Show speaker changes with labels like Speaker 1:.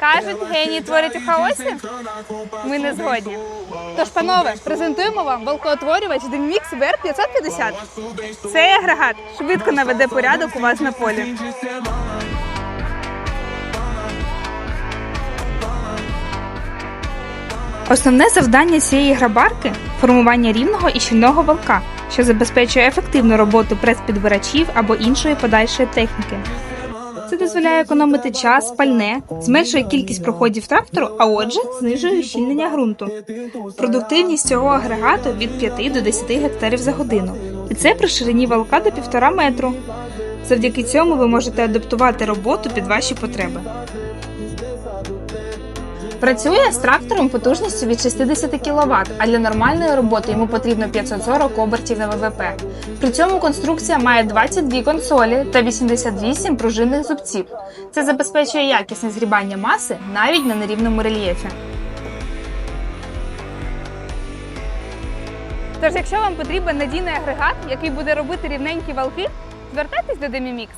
Speaker 1: Кажуть, геній творить у хаосі. Ми не згодні. Тож, панове, презентуємо вам волкоутворювач Demix VR 550. Цей агрегат швидко наведе порядок у вас на полі. Основне завдання цієї грабарки формування рівного і щільного волка, що забезпечує ефективну роботу прес-підбирачів або іншої подальшої техніки. Це дозволяє економити час, пальне, зменшує кількість проходів трактору, а отже, знижує щільнення ґрунту. Продуктивність цього агрегату від 5 до 10 гектарів за годину, і це при ширині валка до 1,5 метру. Завдяки цьому ви можете адаптувати роботу під ваші потреби. Працює з трактором потужністю від 60 кВт, а для нормальної роботи йому потрібно 540 обертів на ВВП. При цьому конструкція має 22 консолі та 88 пружинних зубців. Це забезпечує якісне згрібання маси навіть на нерівному рельєфі. Тож, якщо вам потрібен надійний агрегат, який буде робити рівненькі валки, звертайтесь до Demimix.